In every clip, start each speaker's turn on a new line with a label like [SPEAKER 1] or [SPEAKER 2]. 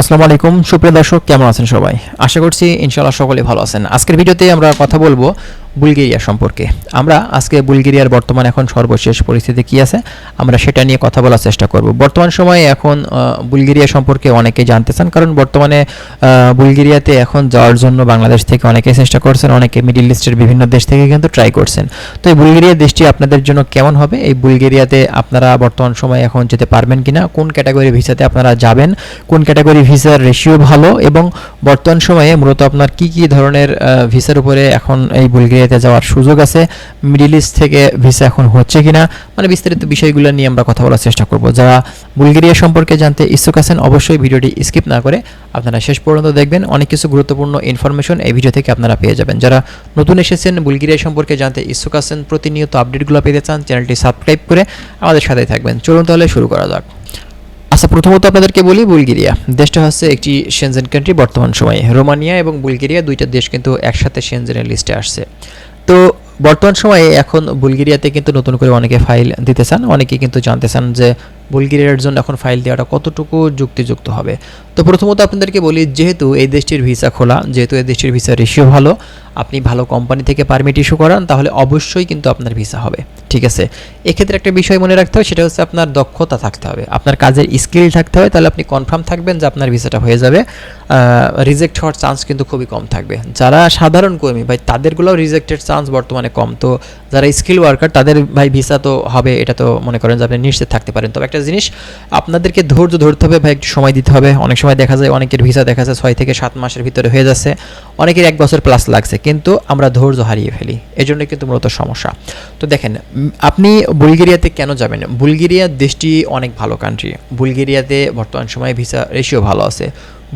[SPEAKER 1] আসসালামু আলাইকুম। সুপ্রিয় দর্শক, কেমন আছেন সবাই? আশা করছি ইনশাআল্লাহ সকলে ভালো আছেন। আজকের ভিডিওতে আমরা কথা বলব বুলগেরিয়া সম্পর্কে। আমরা আজকে বুলগেরিয়ার বর্তমান এখন সর্বশেষ পরিস্থিতি কি আছে, আমরা সেটা নিয়ে কথা বলার চেষ্টা করব। বর্তমান সময়ে এখন বুলগেরিয়া সম্পর্কে অনেকে জানতে চান, কারণ বর্তমানে বুলগেরিয়াতে এখন যাওয়ার জন্য বাংলাদেশ থেকে অনেকে চেষ্টা করছেন, অনেকে মিডিল ইস্টের বিভিন্ন দেশ থেকে কিন্তু ট্রাই করছেন। তো এই বুলগেরিয়া দেশটি আপনাদের জন্য কেমন হবে? এই বুলগেরিয়াতে আপনারা বর্তমান সময়ে এখন যেতে পারবেন কিনা? কোন ক্যাটাগরি ভিসাতে আপনারা যাবেন? কোন ক্যাটাগরি ভিসার রেশিও ভালো? এবং বর্তমান সময়ে মূলত আপনার কি কি ধরনের ভিসার উপরে এখন এই বুলগেরিয়াতে যাওয়ার সুযোগ আছে, মিডিল ইস্ট থেকে ভিসা এখন হচ্ছে কিনা মানে বিস্তারিত বিষয়গুলো নিয়ে আমরা কথা বলার চেষ্টা করব। যারা বুলগেরিয়া সম্পর্কে জানতে ইচ্ছুক আছেন, অবশ্যই ভিডিওটি স্কিপ না করে আপনারা শেষ পর্যন্ত দেখবেন। অনেক কিছু গুরুত্বপূর্ণ ইনফরমেশন এই ভিডিও থেকে আপনারা পেয়ে যাবেন। যারা নতুন এসেছেন, বুলগেরিয়া সম্পর্কে জানতে ইচ্ছুক আছেন, প্রতিনিয়ত আপডেটগুলো পেতে চান চ্যানেলটি সাবস্ক্রাইব করে আমাদের সাথে থাকবেন। চলুন তাহলে শুরু করা যাক। আচ্ছা প্রথমত আপনাদেরকে বলি বুলগেরিয়া। দেশটা হচ্ছে একটি সেনজেন কান্ট্রি বর্তমান সময়ে। রোমানিয়া এবং বুলগেরিয়া দুইটা দেশ কিন্তু একসাথে সেনজেনের লিস্টে আসছে। তো বর্তমান সময়ে এখন বুলগেরিয়াতে কিন্তু নতুন করে অনেকে ফাইল দিতে চান। অনেকে কিন্তু জানতে চান যে বুলগেরিয়ার জন্য এখন ফাইল দেওয়াটা কতটুকু যুক্তিযুক্ত হবে। তো প্রথমত আপনাদেরকে বলি, যেহেতু এই দেশটির ভিসা খোলা, যেহেতু এই দেশটির ভিসা রেশিও ভালো আপনি ভালো কোম্পানি থেকে পারমিট ইস্যু করান, তাহলে অবশ্যই কিন্তু আপনার ভিসা হবে। ঠিক আছে? এক্ষেত্রে একটা বিষয় মনে রাখতে হবে, সেটা হচ্ছে আপনার দক্ষতা থাকতে হবে। আপনার কাজের স্কিল থাকতে হবে, তাহলে আপনি কনফার্ম থাকবেন যে আপনার ভিসাটা হয়ে যাবে। রিজেক্ট হওয়ার চান্স কিন্তু খুবই কম থাকবে। যারা সাধারণ কর্মী, ভাই, তাদেরগুলোও রিজেক্টেড চান্স বর্তমানে কম। তো যারা স্কিল ওয়ার্কার তাদের ভাই ভিসা তো হবে, এটা তো মনে করেন যে আপনি নিশ্চিত থাকতে পারেন। তবে একটা জিনিস, আপনাদেরকে ধৈর্য ধরতে হবে, ভাই, একটু সময় দিতে হবে। অনেক সময় দেখা যায়, অনেকের ভিসা দেখা যায় ছয় থেকে সাত মাসের ভিতরে হয়ে যাচ্ছে। অনেকের এক বছর প্লাস লাগছে, কিন্তু আমরা ধৈর্য হারিয়ে ফেলি। এজন্য কিন্তু মূলত সমস্যা। তো দেখেন, আপনি বুলগেরিয়াতে কেন যাবেন? বুলগেরিয়া দেশটি অনেক ভালো কান্ট্রি বুলগেরিয়াতে বর্তমান সময়ে ভিসা রেশিও ভালো আছে।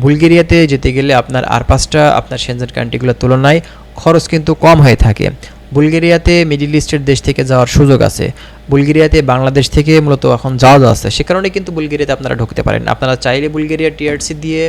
[SPEAKER 1] বুলগেরিয়াতে যেতে গেলে আপনার আর পাঁচটা, আপনার সেনজেন কান্ট্রিগুলোর তুলনায় খরচ কিন্তু কম হয়ে থাকে। বুলগেরিয়াতে মিডিল ইস্টের দেশ থেকে যাওয়ার সুযোগ আছে। বুলগেরিয়াতে বাংলাদেশ থেকে মূলত এখন যাওয়া যাচ্ছে। সে কারণে কিন্তু বুলগেরিয়াতে আপনারা ঢুকতে পারেন। আপনারা চাইলে বুলগেরিয়া টিআরসি দিয়ে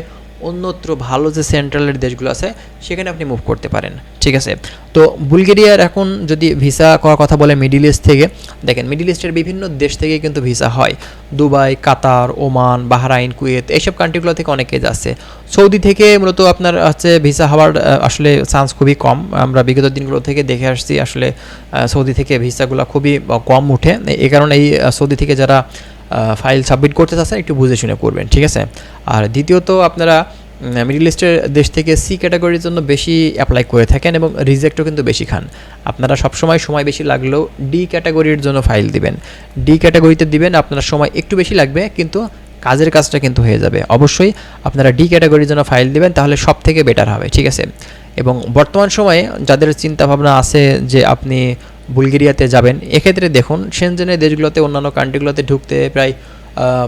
[SPEAKER 1] অন্যত্র ভালো যে সেন্ট্রালের দেশগুলো আছে, সেখানে আপনি মুভ করতে পারেন। ঠিক আছে? তো বুলগেরিয়ার এখন যদি ভিসা করার কথা বলে মিডিল ইস্ট থেকে, দেখেন মিডিল ইস্টের বিভিন্ন দেশ থেকে কিন্তু ভিসা হয়। Dubai, Qatar, Oman, Bahrain, Kuwait এইসব কান্ট্রিগুলো থেকে অনেকে যাচ্ছে। সৌদি থেকে মূলত আপনার হচ্ছে ভিসা হওয়ার আসলে চান্স খুবই কম। আমরা বিগত দিনগুলো থেকে দেখে আসছি আসলে সৌদি থেকে ভিসাগুলো খুবই কম উঠে। এই কারণে এই সৌদি থেকে যারা ফাইল সাবমিট করতে চাচ্ছেন, একটু বুঝে শুনে করবেন, ঠিক আছে? আর দ্বিতীয়ত, আপনারা মিডিল ইস্টের দেশ থেকে সি ক্যাটাগরির জন্য বেশি অ্যাপ্লাই করে থাকেন এবং রিজেক্টও কিন্তু বেশি খান। আপনারা সবসময় সময় বেশি লাগলেও ডি ক্যাটাগরির জন্য ফাইল দিবেন। ডি ক্যাটাগরিতে দিবেন, আপনার সময় একটু বেশি লাগবে, কিন্তু কাজের কাজটা কিন্তু হয়ে যাবে। অবশ্যই আপনারা ডি ক্যাটাগরির জন্য ফাইল দিবেন, তাহলে সব থেকে বেটার হবে, ঠিক আছে? এবং বর্তমান সময়ে যাদের চিন্তা ভাবনা আছে যে আপনি বুলগেরিয়াতে যাবেন। এক্ষেত্রে দেখুন সেনজেনের দেশগুলোতে, অন্যান্য কান্ট্রিগুলোতে ঢুকতে প্রায়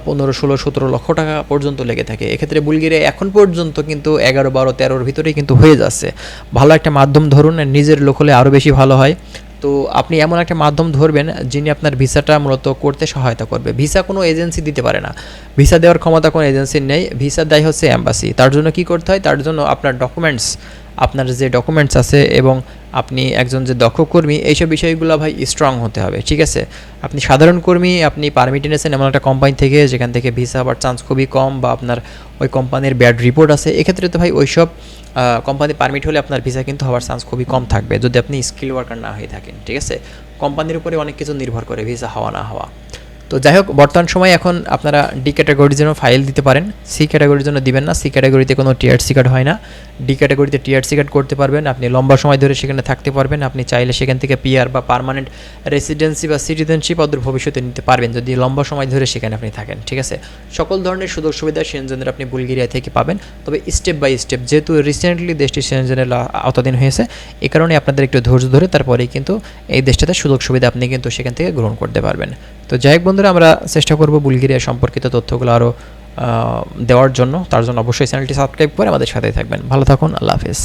[SPEAKER 1] পনেরো, ষোলো, সতেরো লক্ষ টাকা পর্যন্ত লেগে থাকে। এক্ষেত্রে বুলগেরিয়া এখন পর্যন্ত কিন্তু এগারো, বারো, তেরোর ভিতরেই কিন্তু হয়ে যাচ্ছে। ভালো একটা মাধ্যম ধরুন, নিজের লোক হলে আরও বেশি ভালো হয়। তো আপনি এমন একটা মাধ্যম ধরবেন, যিনি আপনার ভিসাটা মূলত করতে সহায়তা করবে। ভিসা কোনো এজেন্সি দিতে পারে না। ভিসা দেওয়ার ক্ষমতা কোনো এজেন্সির নেই। ভিসা দেয় হচ্ছে অ্যাম্বাসি তার জন্য কি করতে হয়? তার জন্য আপনার ডকুমেন্টস আপনার যে ডকুমেন্টস আছে এবং আপনি একজন যে দক্ষ কর্মী, এইসব বিষয়গুলো ভাই স্ট্রং হতে হবে, ঠিক আছে? আপনি সাধারণ কর্মী, আপনি পারমিট এনেছেন এমন একটা কোম্পানি থেকে, যেখান থেকে ভিসা হওয়ার চান্স খুবই কম বা আপনার ওই কোম্পানির ব্যাড রিপোর্ট আছে, এক্ষেত্রে তো ভাই ওইসব কোম্পানি পারমিট হলে আপনার ভিসা কিন্তু হওয়ার চান্স খুবই কম থাকবে, যদি আপনি স্কিল ওয়ার্কার না হয়ে থাকেন, ঠিক আছে? কোম্পানির উপরে অনেক কিছু নির্ভর করে ভিসা হওয়া না হওয়া। তো যাই হোক, বর্তমান সময় এখন আপনারা ডি ক্যাটাগরির জন্য ফাইল দিতে পারেন। সি ক্যাটাগরির জন্য দিবেন না। সি ক্যাটাগরিতে কোনো টিআরসি কার্ড হয় না। ডি ক্যাটাগরিতে টিআরসি কার্ড করতে পারবেন। আপনি লম্বা সময় ধরে সেখানে থাকতে পারবেন। আপনি চাইলে সেখান থেকে পিআর বা পার্মানেন্ট রেসিডেন্সি বা সিটিজেনশিপ অদূর ভবিষ্যতে নিতে পারবেন। যদি লম্বা সময় ধরে সেখানে আপনি থাকেন, ঠিক আছে? সকল ধরনের সুযোগ সুবিধা সেনজেনের আপনি বুলগেরিয়া থেকে পাবেন। তবে স্টেপ বাই স্টেপ যেহেতু রিসেন্টলি দেশটি সেনজেনের আওতাধীন হয়েছে, এ কারণে আপনাদের একটু ধৈর্য ধরে তারপরেই কিন্তু এই দেশটাতে সুযোগ সুবিধা আপনি কিন্তু সেখান থেকে গ্রহণ করতে পারবেন। তো যাই হোক বন্ধুরা, আমরা চেষ্টা করব বুলগেরিয়া সম্পর্কিত তথ্যগুলো আরও দেওয়ার জন্য। তার জন্য অবশ্যই চ্যানেলটি সাবস্ক্রাইব করে আমাদের সাথেই থাকবেন। ভালো থাকুন, আল্লাহ হাফেজ।